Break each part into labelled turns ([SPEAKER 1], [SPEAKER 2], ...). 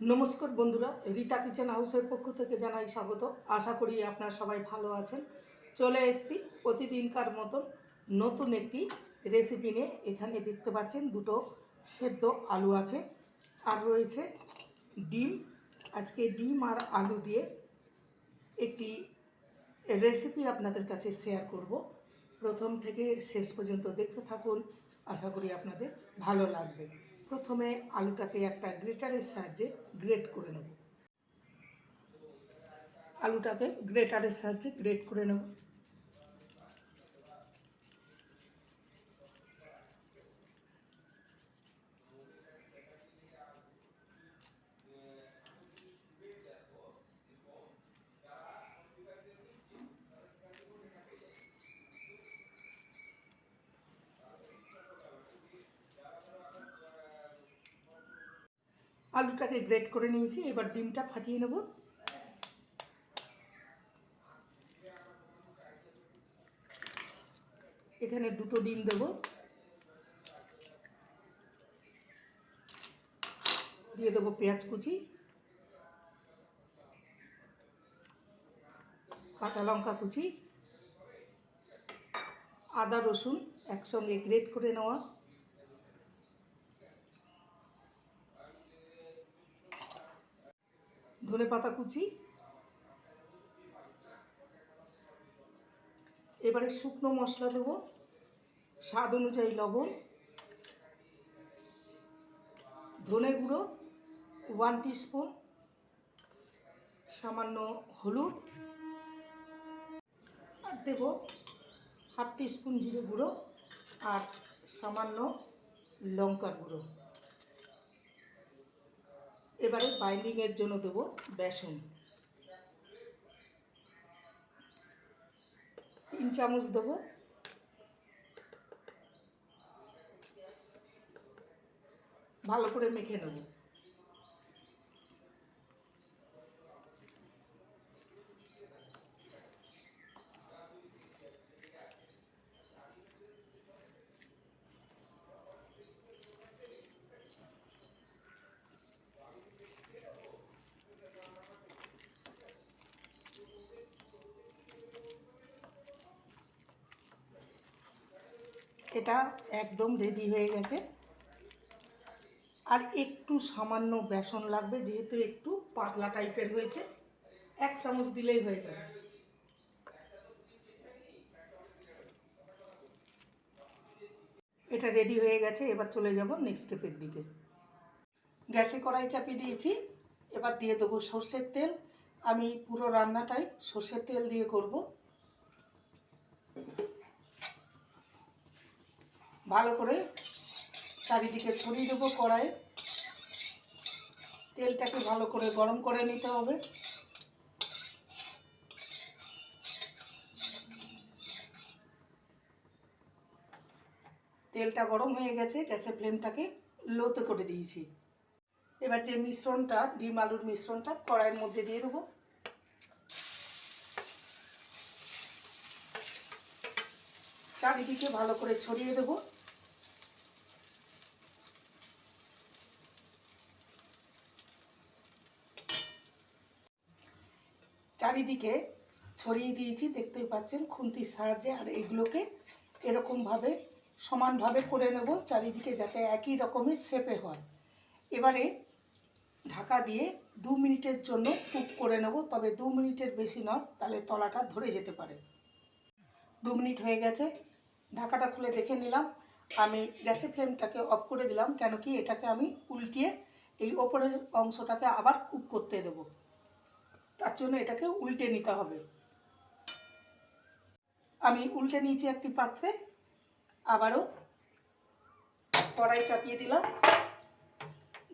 [SPEAKER 1] নমস্কার বন্ধুরা, রীতা কিচেন হাউসের পক্ষ থেকে জানাই স্বাগত। আশা করি আপনারা সবাই ভালো আছেন। চলে এসেছি প্রতিদিনকার মতন নতুন একটি রেসিপি নিয়ে। এখানে দেখতে পাচ্ছেন দুটো সেদ্ধ আলু আছে আর রয়েছে ডিম। আজকে ডিম আর আলু দিয়ে একটি রেসিপি আপনাদের কাছে শেয়ার করব। প্রথম থেকে শেষ পর্যন্ত দেখতে থাকুন। আশা করি আপনাদের ভালো লাগবে। প্রথমে আলুটাকে একটা গ্রেটারের সাহায্যে গ্রেট করে নেব। আলুটাকে গ্রেটারের সাহায্যে গ্রেট করে নেব। আলুটাকে গ্রেট করে নিয়েছি, এবার ডিমটা ফাটিয়ে নেব। এখানে দুটো ডিম দেব। দিয়ে দেবো পেঁয়াজ কুচি, কাঁচা লঙ্কা কুচি, আদা রসুন একসঙ্গে গ্রেট করে নেওয়া। ধনে পাতা কুচি। এবারে শুকনো মশলা দেবো। স্বাদ অনুযায়ী লবণ। ধনে গুঁড়ো ওয়ান স্পুন সামান্য হলুদ। আর দেব হাফ স্পুন জিরে গুঁড়ো আর সামান্য লঙ্কার গুঁড়ো। এবারে বাইন্ডিংয়ের জন্য দেবো বেসন। তিন চামচ দেবো। ভালো করে মেখে নেব। এটা একদম রেডি হয়ে গেছে। আর একটু সামান্য বেসন লাগবে, যেহেতু একটু পাতলা টাইপের হয়েছে। এক চামচ দিলেই হয়ে যাবে। এটা রেডি হয়ে গেছে, এবার চলে যাব নেক্সট স্টেপের দিকে। গ্যাসে কড়াই চাপিয়ে দিয়েছি, এবার দিয়ে দেবো সর্ষের তেল। আমি পুরো রান্নাটাই সর্ষের তেল দিয়ে করব। ভালো করে চারিদিকে ছড়িয়ে দেবো কড়াই তেলটাকে ভালো করে গরম করে নিতে হবে। তেলটা গরম হয়ে গেছে, গ্যাসের ফ্লেমটাকে লোতে করে দিয়েছি। এবার যে মিশ্রণটা, ডিম আলুর মিশ্রণটা, কড়াইয়ের মধ্যে দিয়ে দেবো। চারিদিকে ভালো করে ছড়িয়ে দেবো। চারিদিকে ছড়িয়ে দিয়েছি, দেখতেই পাচ্ছেন খুন্তির সাহায্যে, আর এগুলোকে এরকমভাবে সমানভাবে করে নেব চারিদিকে যাতে একই রকমের শেপে হয়। এবারে ঢাকা দিয়ে দু মিনিটের জন্য কুক করে নেব, তবে দু মিনিটের বেশি নয়, তাহলে তলাটা ধরে যেতে পারে। দু মিনিট হয়ে গেছে, ঢাকাটা খুলে দেখে নিলাম। আমি গ্যাসের ফ্লেমটাকে অফ করে দিলাম, কেন কি এটাকে আমি উল্টিয়ে এই ওপরের অংশটাকে আবার কুক করতে দেবো। তার জন্য এটাকে উল্টে নিতে হবে। আমি উল্টে নিয়েছি একটি পাত্রে, আবারও কড়াই চাপিয়ে দিলাম।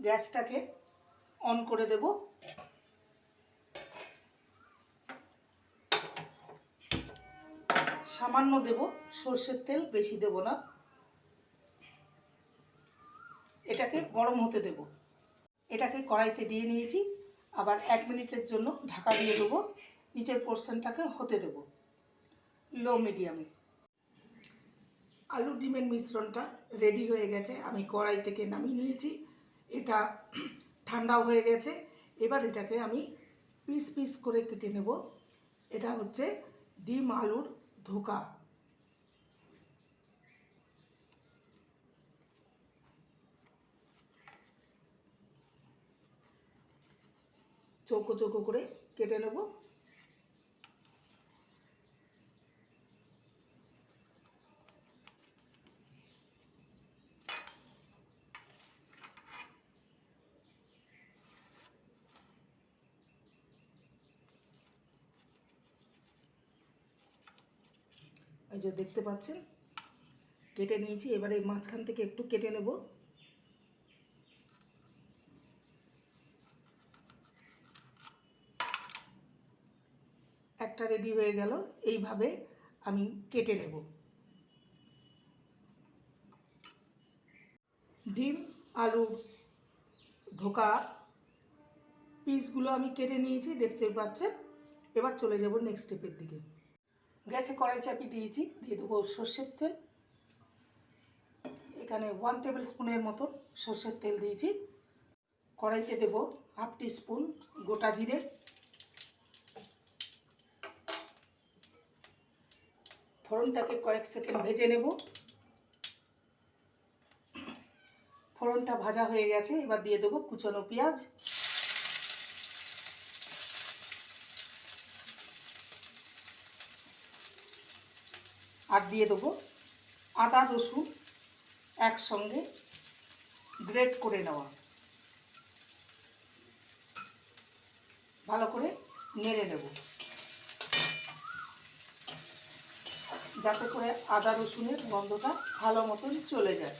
[SPEAKER 1] গ্যাসটাকে অন করে দেব। সামান্য দেব, সর্ষের তেল বেশি দেব না। এটাকে গরম হতে দেব। এটাকে কড়াইতে দিয়ে নিয়েছি। আবার এক মিনিটের জন্য ঢাকা দিয়ে দেবো। নিচের পোর্শনটাকে হতে দেব। লো, মিডিয়ামে। আলু ডিমের মিশ্রণটা রেডি হয়ে গেছে। আমি কড়াই থেকে নামিয়ে নিয়েছি। এটা ঠান্ডাও হয়ে গেছে। এবার এটাকে আমি পিস পিস করে কেটে নেব। এটা হচ্ছে ডিম আলুর ধোকা। চৌকো চৌকো করে কেটে নেব। এই যে দেখতে পাচ্ছেন, কেটে নিয়েছি। এবারে মাঝখান থেকে একটু কেটে নেব। একটা রেডি হয়ে গেল, এইভাবে আমি কেটে নেব। ডিম, আলু ধোকা পিসগুলো আমি কেটে নিয়েছি, দেখতে পাচ্ছেন? এবার চলে যাব নেক্সট স্টেপের দিকে। গ্যাসে কড়াই চাপি দিয়েছি, দিয়ে দেবো সর্ষের তেল। এখানে ওয়ান টেবিল স্পুনের মতো সর্ষের তেল দিয়েছি। কড়াইতে দেবো হাফ টি স্পুন গোটা জিরে। ফোড়নটাকে কয়েক সেকেন্ড ভেজে নেব। ফোড়নটা ভাজা হয়ে গেছে, এবার দিয়ে দেবো কুচনো পেঁয়াজ। আর দিয়ে দেবো আদা, রসুন একসঙ্গে গ্রেট করে নেওয়া। ভালো করে নেড়ে নেব। যাতে করে আদা রসুনের গন্ধটা ভালো মতন চলে যায়।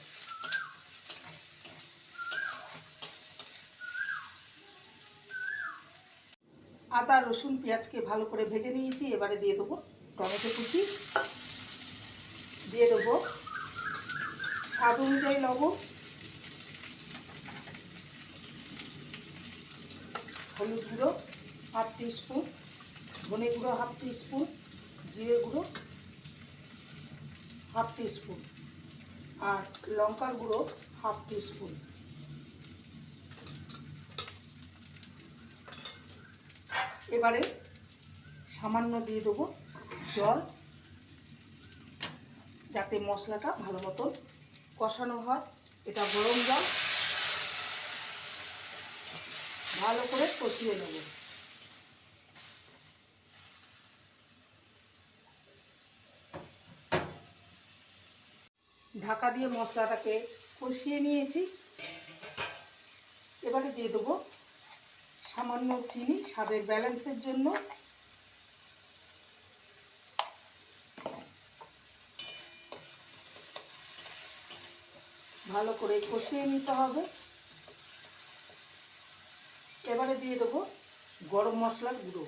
[SPEAKER 1] আদা, রসুন, পেঁয়াজকে ভালো করে ভেজে নিয়েছি, এবারে দিয়ে দেবো টমেটো কুচি। দিয়ে দেবো স্বাদ অনুযায়ী লবণ, হলুদ গুঁড়ো, হাফ স্পুন ধনে গুঁড়ো, হাফ স্পুন জিরে গুঁড়ো হাফ স্পুন আর লঙ্কার গুঁড়ো হাফ স্পুন এবারে সামান্য দিয়ে দেবো জল, যাতে মশলাটা ভালো মতন কষানো হয়। এটা গরম জল। ভালো করে কষিয়ে নেব। ঢাকা দিয়ে মশলাটাকে কষিয়ে নিয়েছি। এবারে দিয়ে দেবো সামান্য চিনি, স্বাদের ব্যালেন্সের জন্য। ভালো করে কষিয়ে নিতে হবে। এবারে দিয়ে দেবো গরম মশলার গুঁড়ো।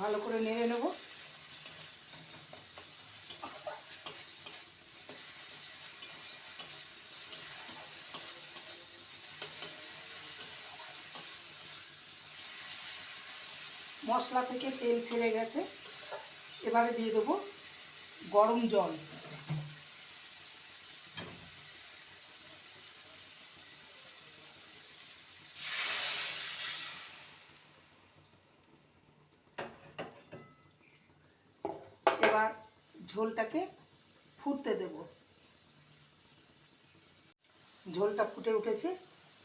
[SPEAKER 1] ভালো করে নেড়ে নেব। মশলা থেকে তেল ছেড়ে গেছে। এবারে দিয়ে দেবো গরম জল এবার ঝোলটাকে ফুটতে দেব। ঝোলটা ফুটে উঠেছে।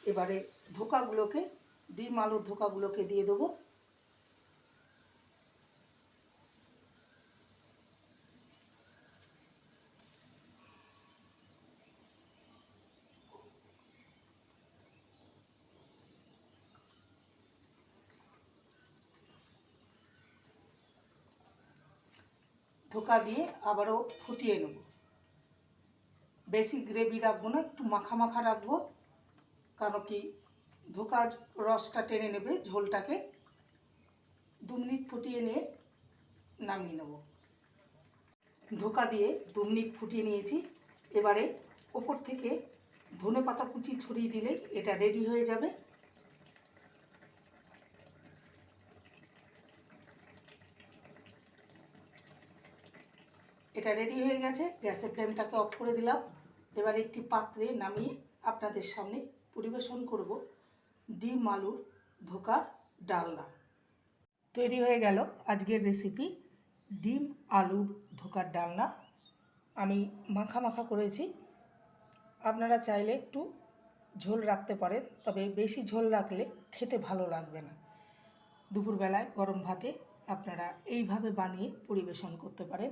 [SPEAKER 1] এবারে ধোকাগুলোকে ডিম আলুর ধোকাগুলোকে দিয়ে দেবো। ধোকা দিয়ে আবারও ফুটিয়ে নেব। বেশি গ্রেভি রাখব না, একটু মাখা মাখা রাখব, কারণ কি ধোকার রসটা টেনে নেবে ঝোলটাকে। দু মিনিট ফুটিয়ে নিয়ে নামিয়ে নেব। ধোকা দিয়ে দু মিনিট ফুটিয়ে নিয়েছি। এবারে ওপর থেকে ধনে পাতা কুচি ছড়িয়ে দিলে এটা রেডি হয়ে যাবে। এটা রেডি হয়ে গেছে, গ্যাসের ফ্লেমটাকে অফ করে দিলাম। এবার একটি পাত্রে নামিয়ে আপনাদের সামনে পরিবেশন করব ডিম আলুর ধোকার ডালনা। তৈরি হয়ে গেল আজকের রেসিপি ডিম আলুর ধোকার ডালনা। আমি মাখা মাখা করেছি। আপনারা চাইলে একটু ঝোল রাখতে পারেন, তবে বেশি ঝোল রাখলে খেতে ভালো লাগবে না। দুপুরবেলায় গরম ভাতে আপনারা এইভাবে বানিয়ে পরিবেশন করতে পারেন।